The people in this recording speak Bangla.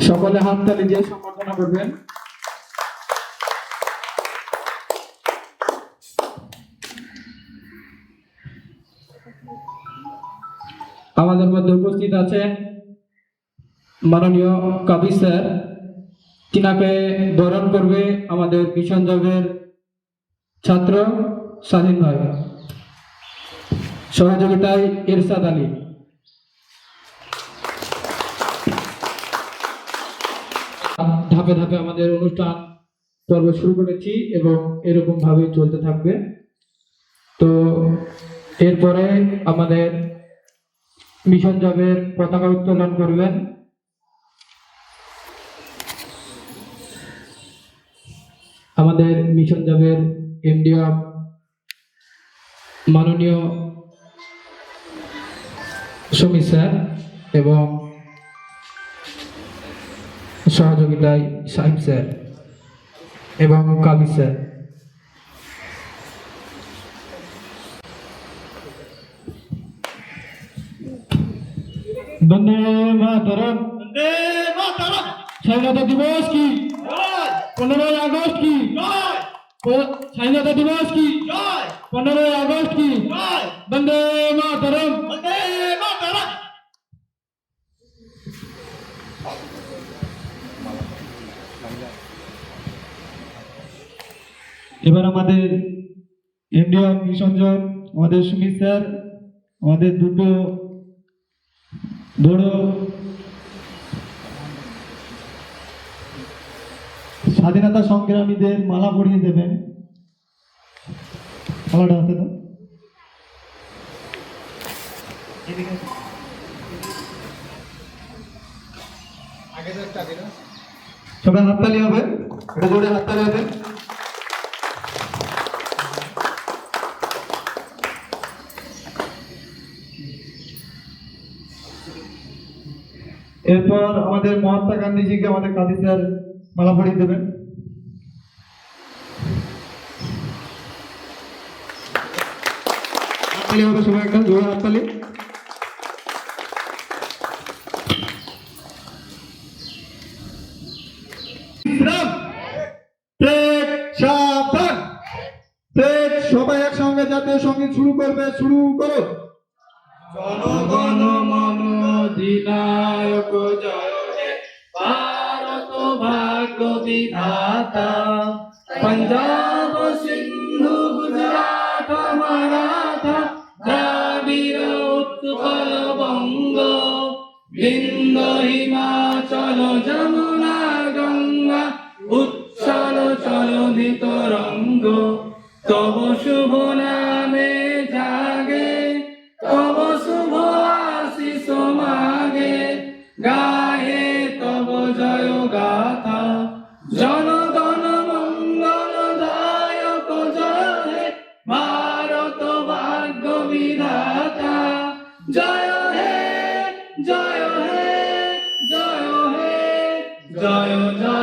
সকলে হাততালি দিয়ে সম্বর্ধনা করবেন। আমাদের মধ্যে উপস্থিত আছেন মাননীয় কবি স্যার। তিনাকে বরণ করবে আমাদের মিশন জবের ছাত্র স্বাধীন ভাই। সহযোগিতায় ইরশাদ আলী। ধাপে ধাপে আমাদের অনুষ্ঠান পর্ব শুরু করেছি এবং এরকম ভাবে চলতে থাকবে। তো এরপরে আমাদের মিশন জবের পতাকা উত্তোলন করবেন। আমাদের মিশন জবের এমডি অফ মাননীয় সমীর স্যার এবং সহযোগিতায় সাহিব স্যার এবং কাবি স্যার। বন্দে মাতরম। বন্দে মাতরম। স্বাধীনতা দিবস কি? জয়। পনেরোই আগস্ট কি? জয়। স্বাধীনতা দিবস কি? জয়। পনেরোই এবার আমাদের এমডি অফ মিশন জব আমাদের সুমিত স্যার আমাদের দুটো বড় স্বাধীনতা সংগ্রামীদের মালা পরিয়ে দেবেন। মালাটা হাতে দাও। সবাই হাততালি হবে? এটা জোরে হাততালি হবে? এরপর আমাদের মহাত্মা গান্ধীজিকে আমাদের কাজী স্যার মালা পরিয়ে দেবেন। সবাই সবাই একসঙ্গে জাতীয় সংগীত শুরু করবে, শুরু করো জনগণ অধিনায়ক জয়। ভারত ভাগ্য বিধাতা। পঞ্জাব সিন্ধু গুজরাট মারাঠা। দ্রাবিড় উৎকল বঙ্গ। বিন্দ হিমাচল যমুনা গঙ্গা। উচ্ছল রঙ্গ বিধাতা জয় হে জয় হে জয় হে জয় জয়